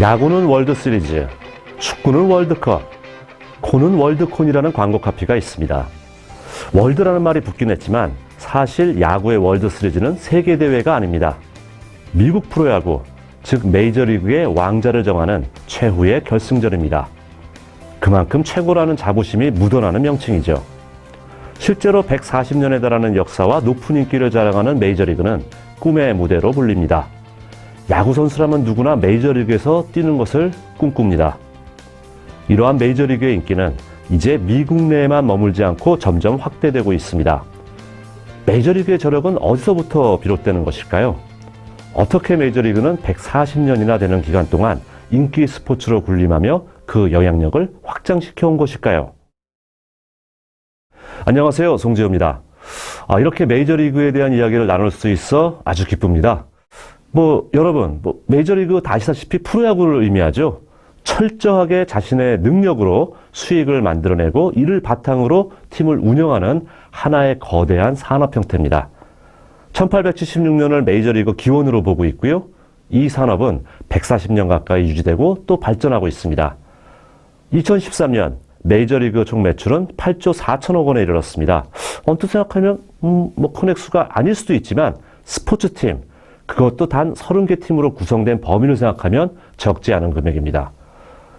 야구는 월드 시리즈, 축구는 월드컵, 콘은 월드콘이라는 광고 카피가 있습니다. 월드라는 말이 붙긴 했지만 사실 야구의 월드 시리즈는 세계 대회가 아닙니다. 미국 프로야구, 즉 메이저리그의 왕자를 정하는 최후의 결승전입니다. 그만큼 최고라는 자부심이 묻어나는 명칭이죠. 실제로 140년에 달하는 역사와 높은 인기를 자랑하는 메이저리그는 꿈의 무대로 불립니다. 야구 선수라면 누구나 메이저리그에서 뛰는 것을 꿈꿉니다. 이러한 메이저리그의 인기는 이제 미국 내에만 머물지 않고 점점 확대되고 있습니다. 메이저리그의 저력은 어디서부터 비롯되는 것일까요? 어떻게 메이저리그는 140년이나 되는 기간 동안 인기 스포츠로 군림하며 그 영향력을 확장시켜 온 것일까요? 안녕하세요. 송재호입니다. 아, 이렇게 메이저리그에 대한 이야기를 나눌 수 있어 아주 기쁩니다. 뭐, 여러분, 뭐, 메이저리그 다 아시다시피 프로야구를 의미하죠. 철저하게 자신의 능력으로 수익을 만들어내고 이를 바탕으로 팀을 운영하는 하나의 거대한 산업 형태입니다. 1876년을 메이저리그 기원으로 보고 있고요. 이 산업은 140년 가까이 유지되고 또 발전하고 있습니다. 2013년 메이저리그 총 매출은 8조 4천억 원에 이르렀습니다. 언뜻 생각하면 음, 뭐 커넥수가 아닐 수도 있지만 스포츠팀 그것도 단 30개 팀으로 구성된 범위를 생각하면 적지 않은 금액입니다.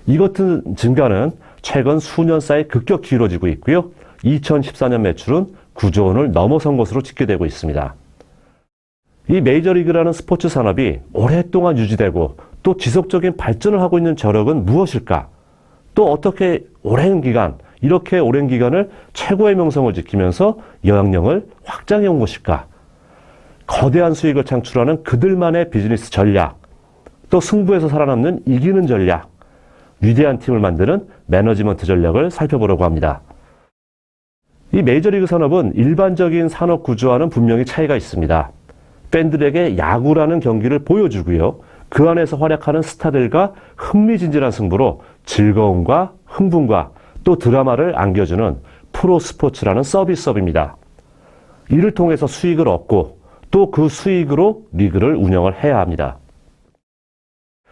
이 같은 증가는 최근 수년 사이 급격히 이루어지고 있고요. 2014년 매출은 9조 원을 넘어선 것으로 집계되고 있습니다. 이 메이저리그라는 스포츠 산업이 오랫동안 유지되고 또 지속적인 발전을 하고 있는 저력은 무엇일까? 또 어떻게 오랜 기간, 이렇게 오랜 기간을 최고의 명성을 지키면서 영향력을 확장해 온 것일까? 거대한 수익을 창출하는 그들만의 비즈니스 전략, 또 승부에서 살아남는 이기는 전략, 위대한 팀을 만드는 매너지먼트 전략을 살펴보려고 합니다. 이 메이저리그 산업은 일반적인 산업 구조와는 분명히 차이가 있습니다. 팬들에게 야구라는 경기를 보여주고요. 그 안에서 활약하는 스타들과 흥미진진한 승부로 즐거움과 흥분과 또 드라마를 안겨주는 프로 스포츠라는 서비스업입니다. 이를 통해서 수익을 얻고 또 그 수익으로 리그를 운영을 해야 합니다.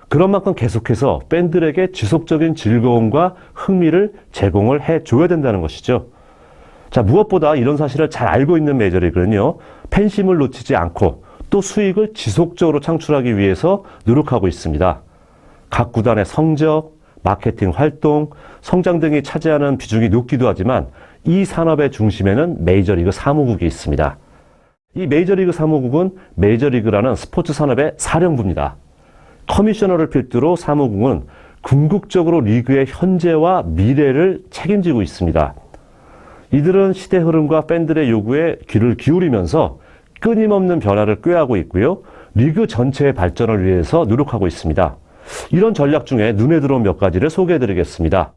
그런 만큼 계속해서 팬들에게 지속적인 즐거움과 흥미를 제공을 해줘야 된다는 것이죠. 자, 무엇보다 이런 사실을 잘 알고 있는 메이저리그는요, 팬심을 놓치지 않고 또 수익을 지속적으로 창출하기 위해서 노력하고 있습니다. 각 구단의 성적, 마케팅 활동, 성장 등이 차지하는 비중이 높기도 하지만 이 산업의 중심에는 메이저리그 사무국이 있습니다. 이 메이저리그 사무국은 메이저리그라는 스포츠 산업의 사령부입니다. 커미셔너를 필두로 사무국은 궁극적으로 리그의 현재와 미래를 책임지고 있습니다. 이들은 시대 흐름과 팬들의 요구에 귀를 기울이면서 끊임없는 변화를 꾀하고 있고요. 리그 전체의 발전을 위해서 노력하고 있습니다. 이런 전략 중에 눈에 들어온 몇 가지를 소개해 드리겠습니다.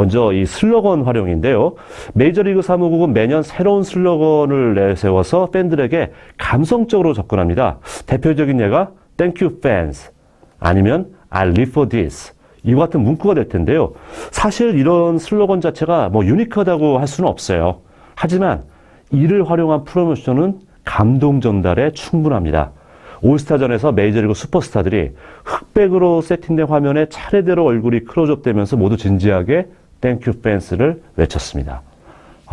먼저 이 슬로건 활용인데요. 메이저리그 사무국은 매년 새로운 슬로건을 내세워서 팬들에게 감성적으로 접근합니다. 대표적인 예가 Thank you fans 아니면 I live for this 이와 같은 문구가 될 텐데요. 사실 이런 슬로건 자체가 뭐 유니크하다고 할 수는 없어요. 하지만 이를 활용한 프로모션은 감동 전달에 충분합니다. 올스타전에서 메이저리그 슈퍼스타들이 흑백으로 세팅된 화면에 차례대로 얼굴이 클로즈업 되면서 모두 진지하게 땡큐 팬스를 외쳤습니다.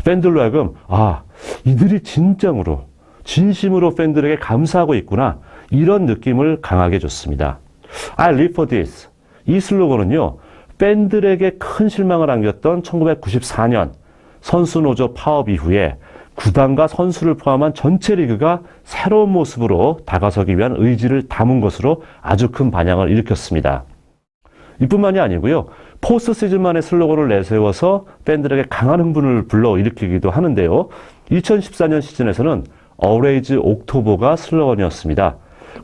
팬들로 하여금 아 이들이 진정으로 진심으로 팬들에게 감사하고 있구나 이런 느낌을 강하게 줬습니다. I live for this 이 슬로건은요 팬들에게 큰 실망을 안겼던 1994년 선수 노조 파업 이후에 구단과 선수를 포함한 전체 리그가 새로운 모습으로 다가서기 위한 의지를 담은 것으로 아주 큰 반향을 일으켰습니다. 이뿐만이 아니고요. 포스트 시즌만의 슬로건을 내세워서 팬들에게 강한 흥분을 불러일으키기도 하는데요. 2014년 시즌에서는 어레이즈 옥토버가 슬로건이었습니다.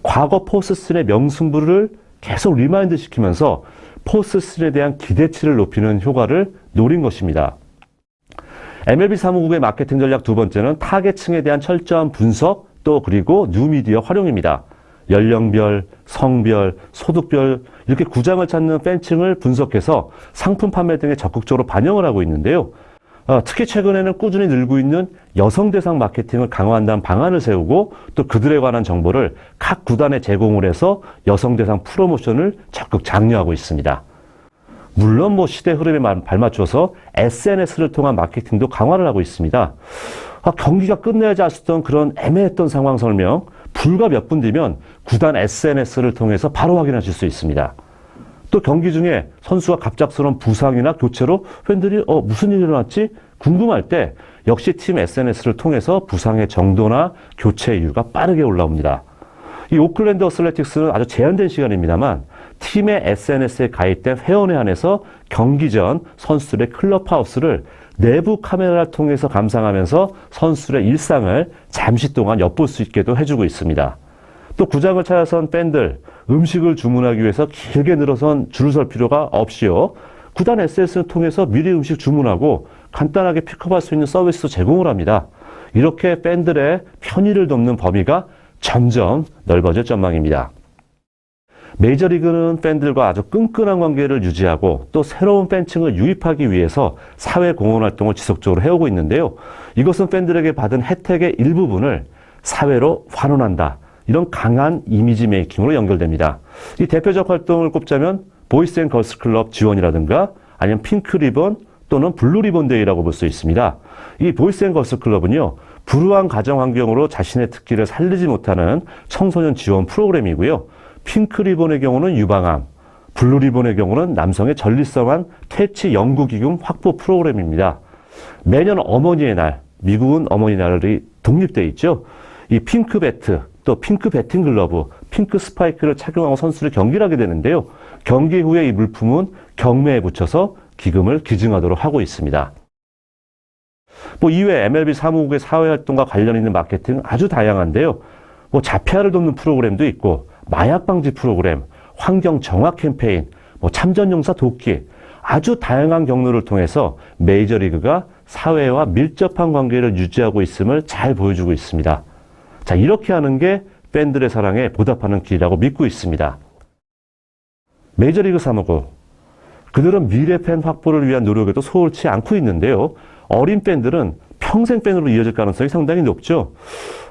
과거 포스트 시즌의 명승부를 계속 리마인드 시키면서 포스트 시즌에 대한 기대치를 높이는 효과를 노린 것입니다. MLB 사무국의 마케팅 전략 두 번째는 타겟층에 대한 철저한 분석 또 그리고 뉴미디어 활용입니다. 연령별, 성별, 소득별 이렇게 구장을 찾는 팬층을 분석해서 상품 판매 등에 적극적으로 반영을 하고 있는데요. 어, 특히 최근에는 꾸준히 늘고 있는 여성 대상 마케팅을 강화한다는 방안을 세우고 또 그들에 관한 정보를 각 구단에 제공을 해서 여성 대상 프로모션을 적극 장려하고 있습니다. 물론 뭐 시대 흐름에 마- 발맞춰서 SNS를 통한 마케팅도 강화를 하고 있습니다. 아, 경기가 끝내야지 있던 그런 애매했던 상황 설명 불과 몇 분 뒤면 구단 SNS를 통해서 바로 확인하실 수 있습니다. 또 경기 중에 선수가 갑작스러운 부상이나 교체로 팬들이 어 무슨 일이 일어났지 궁금할 때 역시 팀 SNS를 통해서 부상의 정도나 교체 이유가 빠르게 올라옵니다. 이 오클랜드 어슬레틱스는 아주 제한된 시간입니다만 팀의 SNS에 가입된 회원에 한해서 경기 전 선수들의 클럽하우스를 내부 카메라를 통해서 감상하면서 선수들의 일상을 잠시 동안 엿볼 수 있게도 해주고 있습니다. 또 구장을 찾아선 팬들 음식을 주문하기 위해서 길게 늘어선 줄을 설 필요가 없이요. 구단 SNS를 통해서 미리 음식 주문하고 간단하게 픽업할 수 있는 서비스도 제공을 합니다. 이렇게 팬들의 편의를 돕는 범위가 점점 넓어질 전망입니다. 메이저리그는 팬들과 아주 끈끈한 관계를 유지하고 또 새로운 팬층을 유입하기 위해서 사회 공헌 활동을 지속적으로 해오고 있는데요. 이것은 팬들에게 받은 혜택의 일부분을 사회로 환원한다. 이런 강한 이미지 메이킹으로 연결됩니다. 이 대표적 활동을 꼽자면 보이스 앤 걸스 클럽 지원이라든가 아니면 핑크 리본 또는 블루 리본 데이라고 볼 수 있습니다. 이 보이스 앤 걸스 클럽은요. 불우한 가정 환경으로 자신의 특기를 살리지 못하는 청소년 지원 프로그램이고요. 핑크 리본의 경우는 유방암, 블루 리본의 경우는 남성의 전립선암 퇴치 연구기금 확보 프로그램입니다. 매년 어머니의 날, 미국은 어머니 날이 독립돼 있죠. 이 핑크 배트, 또 핑크 배팅 글러브, 핑크 스파이크를 착용하고 선수를 경기를 하게 되는데요. 경기 후에 이 물품은 경매에 붙여서 기금을 기증하도록 하고 있습니다. 뭐 이외 MLB 사무국의 사회활동과 관련 있는 마케팅 아주 다양한데요. 뭐 자폐아를 돕는 프로그램도 있고 마약 방지 프로그램, 환경 정화 캠페인, 뭐 참전용사 돕기 아주 다양한 경로를 통해서 메이저리그가 사회와 밀접한 관계를 유지하고 있음을 잘 보여주고 있습니다. 자, 이렇게 하는 게 팬들의 사랑에 보답하는 길이라고 믿고 있습니다. 메이저리그 사무국. 그들은 미래 팬 확보를 위한 노력에도 소홀치 않고 있는데요. 어린 팬들은 평생 팬으로 이어질 가능성이 상당히 높죠.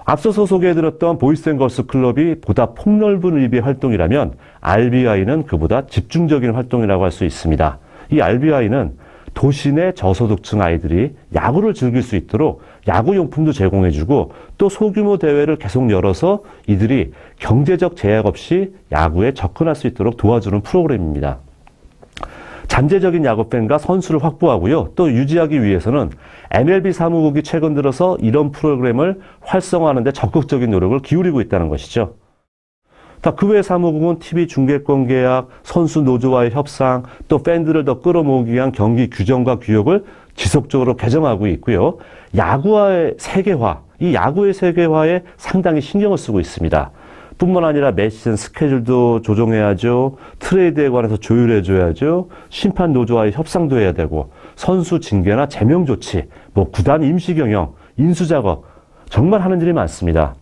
앞서서 소개해드렸던 보이스앤걸스 클럽이 보다 폭넓은 의미의 활동이라면 RBI는 그보다 집중적인 활동이라고 할 수 있습니다. 이 RBI는 도시 내 저소득층 아이들이 야구를 즐길 수 있도록 야구용품도 제공해주고 또 소규모 대회를 계속 열어서 이들이 경제적 제약 없이 야구에 접근할 수 있도록 도와주는 프로그램입니다. 잠재적인 야구팬과 선수를 확보하고요. 또 유지하기 위해서는 MLB 사무국이 최근 들어서 이런 프로그램을 활성화하는 데 적극적인 노력을 기울이고 있다는 것이죠. 그 외 사무국은 TV 중계권 계약, 선수 노조와의 협상, 또 팬들을 더 끌어모으기 위한 경기 규정과 규역을 지속적으로 개정하고 있고요. 야구와의 세계화, 이 야구의 세계화에 상당히 신경을 쓰고 있습니다. 뿐만 아니라 매 시즌 스케줄도 조정해야죠. 트레이드에 관해서 조율해줘야죠. 심판 노조와의 협상도 해야 되고 선수 징계나 제명 조치, 뭐 구단 임시 경영, 인수 작업 정말 하는 일이 많습니다.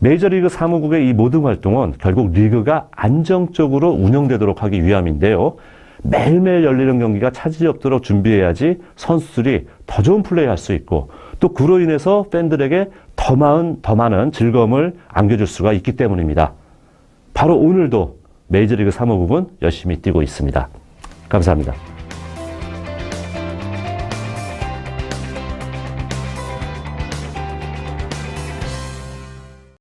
메이저리그 사무국의 이 모든 활동은 결국 리그가 안정적으로 운영되도록 하기 위함인데요. 매일매일 열리는 경기가 차질이 없도록 준비해야지 선수들이 더 좋은 플레이 할 수 있고 또 그로 인해서 팬들에게 더 많은, 더 많은 즐거움을 안겨줄 수가 있기 때문입니다. 바로 오늘도 메이저리그 사무국은 열심히 뛰고 있습니다. 감사합니다.